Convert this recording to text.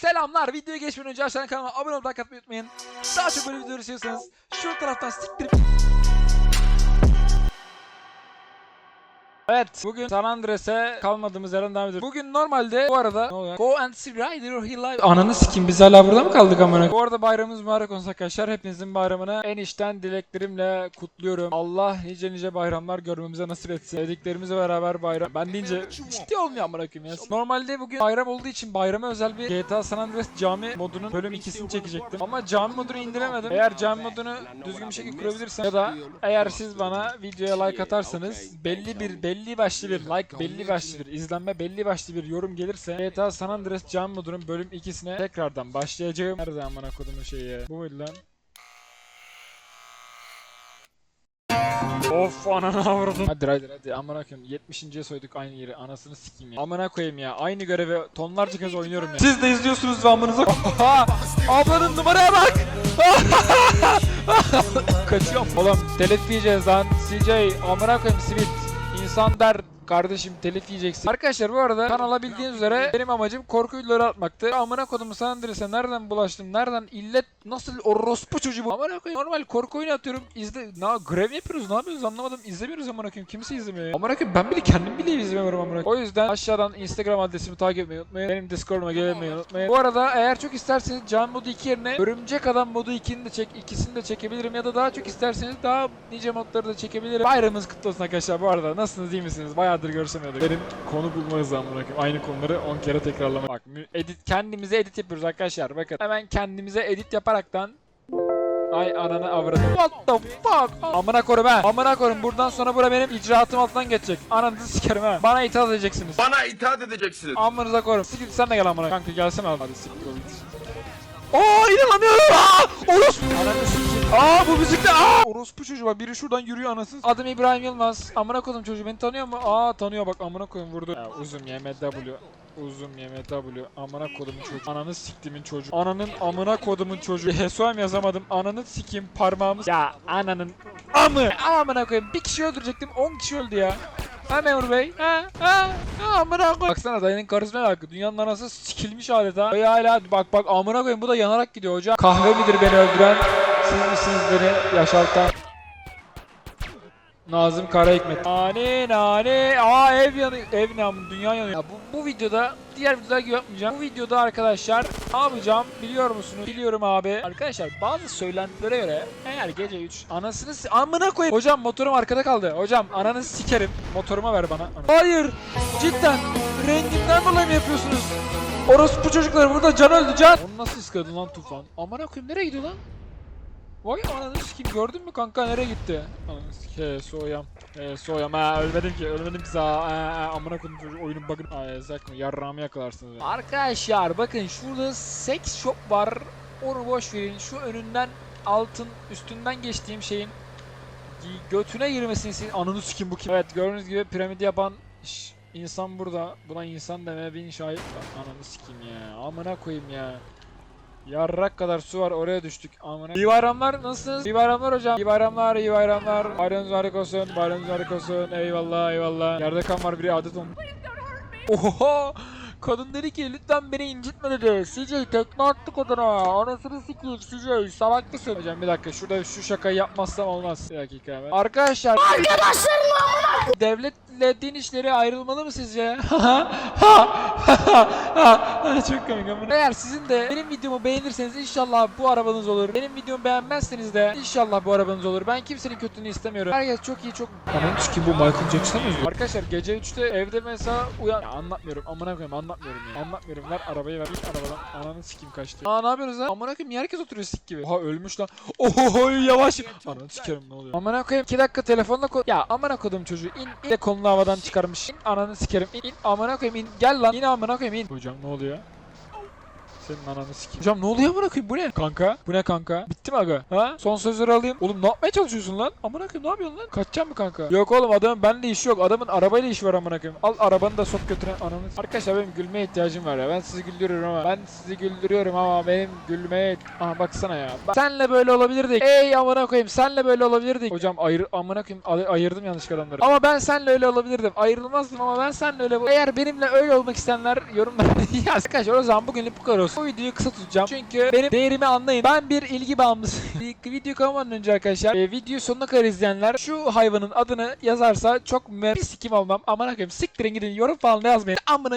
Selamlar. Videoya geçmeden önce aşağıdan kanalıma abone olmayı unutmayın. Daha çok böyle videolar istiyorsanız şu taraftan siktirip Evet bugün San Andreas'e kalmadığımız yerden devam ediyoruz. Bugün normalde bu arada ne oluyor? Go and see Rider or He Live. Ananı sikim biz hala burada mı kaldık amına? Bu arada bayramımız mübarek olsun arkadaşlar. Hepinizin bayramını en içten dileklerimle kutluyorum. Allah nice nice bayramlar görmemize nasip etsin. Sevdiklerimizle beraber bayram. Ben deyince ciddi olmuyor amına koyayım ya. Normalde bugün bayram olduğu için bayrama özel bir GTA San Andreas cami modunun bölüm 2'sini çekecektim. Ama cami modunu indiremedim. Eğer cami modunu düzgün bir şekilde kurabilirsem ya da eğer siz bana videoya like atarsanız belli bir belli başlı bir like belli başlı bir izlenme belli başlı bir yorum gelirse GTA San Andreas cami modunun bölüm 2'sine tekrardan başlayacağım. Nerede amına kodumun şeyi? Bu muydu lan? Of ananı avradım. Hadi hadi hadi amına koyayım 70.ye soyduk aynı yeri anasını sikeyim ya. Amına koyayım ya aynı görevi tonlarca kez oynuyorum ya. Siz de izliyorsunuz ve amınıza! Ablanın numaraya bak. Kaçıyorum. Oğlum telif yiyeceğiz lan. CJ amına koyayım simit. İnsan der kardeşim telif yiyeceksin. Arkadaşlar bu arada kanala bildiğiniz üzere benim amacım korku videoları atmaktı. Amına kodumu San Andreas'e nereden bulaştım? Nereden illet nasıl orospu çocuğu bu? Amına koyayım normal korku oyunu atıyorum. İzle na grev yapıyoruz? Ne yapıyoruz? Anlamadım. İzlemiyoruz amına koyayım. Kimse izlemiyor ya. Amına koyayım ben bile kendim bile izlemiyorum amına koyayım. O yüzden aşağıdan Instagram adresimi takip etmeyi unutmayın. Benim Discord'uma gelmeyi unutmayın. Bu arada eğer çok isterseniz Can modu 2 yerine Örümcek Adam modu 2'ni de çek ikisini de çekebilirim ya da daha çok isterseniz daha nice modları da çekebilirim. Bayramınız kutlu olsun arkadaşlar bu arada. Nasılsınız iyi misiniz? Bayağıdır görüşemiyorduk. Benim konu bulma hızı koyayım. Aynı konuları 10 kere tekrarlamak. Bak edit kendimize edit yapıyoruz arkadaşlar. Bakın hemen kendimize edit yaparaktan Ay ananı avradım. What the fuck? Amına korum ha. Amına korum. Buradan sonra bura benim icraatım altından geçecek. Ananızı sikerim ha. Bana itaat edeceksiniz. Bana itaat edeceksiniz. Amınıza korum. Siktir sen de gel amına. Kanka gelsene abi. Hadi git. Aa inanamıyorum. Aa! Orospu. Ananı. Aa bu müzikte. Aa! Orospu çocuğu bak. Biri şuradan yürüyor anasını. Adım İbrahim Yılmaz. Amına koydum çocuğu. Beni tanıyor mu? Aa tanıyor bak. Amına koyayım vurdu. Ya, uzun YMW. Uzun YMW. Amına kodumun çocuğu. Ananı siktimin çocuğu. Ananın amına kodumun çocuğu. HSOM yazamadım. Ananı sikeyim parmağımı. Ya ananın amı. Amına koyayım. Bir kişi öldürecektim. 10 kişi öldü ya. Ha memur bey. Ha ha. Ha amına koy. Baksana dayının karısına bak. Dünyanın anası sikilmiş adeta. Dayı hala bak bak amına koyayım bu da yanarak gidiyor hocam. Kahve midir beni öldüren? Siz misiniz beni yaşartan? Nazım Karahikmet. Nane nane. Aa ev yanıyor. Ev ne dünya yanıyor. Ya bu, bu videoda diğer videolar gibi yapmayacağım. Bu videoda arkadaşlar ne yapacağım biliyor musunuz? Biliyorum abi. Arkadaşlar bazı söylentilere göre eğer gece 3 anasını si- amına koyayım. Hocam motorum arkada kaldı. Hocam ananı sikerim. Motoruma ver bana. Ana- Hayır. Cidden. Rengimden dolayı mı yapıyorsunuz? Orospu çocukları burada can öldü can. Onu nasıl iskadın lan Tufan? Amına koyayım nereye gidiyor lan? Vay ananı sikeyim gördün mü kanka nereye gitti? Ananı sikeyim soğuyam. He soğuyam ha ölmedim ki ölmedim ki sağ ha, amına koyayım çocuğu oyunun bug'ını. Ay sakın yarrağımı yakalarsınız. beni. Arkadaşlar bakın şurada sex shop var. Onu boş verin şu önünden altın üstünden geçtiğim şeyin götüne girmesini isteyin. Ananı sikeyim bu kim? Evet gördüğünüz gibi piramidi yapan insan burada. Buna insan demeye bin şahit. Ananı sikeyim ya. Amına koyayım ya. Yarrak kadar su var oraya düştük amına. İyi bayramlar nasılsınız? İyi bayramlar hocam. İyi bayramlar, iyi bayramlar. Bayramınız harika olsun, bayramınız harika olsun. Eyvallah, eyvallah. Yerde kan var biri adet olmuş. Oha! Kadın dedi ki lütfen beni incitme dedi. CJ tekme attı kadına. Anasını sikeyim CJ. Salak mısın? Hocam bir dakika şurada şu şakayı yapmazsam olmaz. Bir dakika hemen. Arkadaşlar. Devletle din işleri ayrılmalı mı sizce? Çok komik ama. Eğer sizin de benim videomu beğenirseniz inşallah bu arabanız olur. Benim videomu beğenmezseniz de inşallah bu arabanız olur. Ben kimsenin kötülüğünü istemiyorum. Herkes çok iyi çok... Ananı ki bu Michael Jackson mı? Arkadaşlar gece 3'te evde mesela uyan... Ya anlatmıyorum amına koyayım anlatmıyorum ya. Anlatmıyorum ver arabayı ver. İlk arabadan ananı sikeyim kaçtı. Aa ne yapıyorsunuz lan? Amına koyayım niye herkes oturuyor sik gibi? Oha ölmüş lan. Oho yavaş. Ananı sikerim ne oluyor? Amına koyayım 2 dakika telefonla ko... Ya amına koydum çocuğu in in de kolunu havadan çıkarmış. İn ananı sikerim. İn, in amına koyayım in. Gel lan. İn amına koyayım in. Hocam ne oluyor? Senin ananı sikeyim. Hocam ne oluyor amına koyayım bu ne? Kanka bu ne kanka? Bitti mi aga? Ha? Son sözleri alayım. Oğlum ne yapmaya çalışıyorsun lan? Amına koyayım ne yapıyorsun lan? Kaçacak mı kanka? Yok oğlum adamın benimle işi yok. Adamın arabayla işi var amına koyayım. Al arabanı da sok götüren ananı. Arkadaşlar benim gülmeye ihtiyacım var ya. Ben sizi güldürüyorum ama ben sizi güldürüyorum ama benim gülmeye Aha baksana ya. Bak, senle böyle olabilirdik. Ey amına koyayım senle böyle olabilirdik. Hocam ayır amına koyayım ay- ayırdım yanlış adamları. Ama ben senle öyle olabilirdim. Ayrılmazdım ama ben senle öyle Eğer benimle öyle olmak isteyenler yorumlara yaz. Arkadaşlar o zaman bugünlük bu kadar olsun. Bu videoyu kısa tutacağım. Çünkü benim değerimi anlayın. Ben bir ilgi bağımlısıyım. Video kalmadan önce arkadaşlar e, videoyu sonuna kadar izleyenler şu hayvanın adını yazarsa çok mer bir sikim olmam. Aman akıyım siktirin gidin yorum falan yazmayın. Amına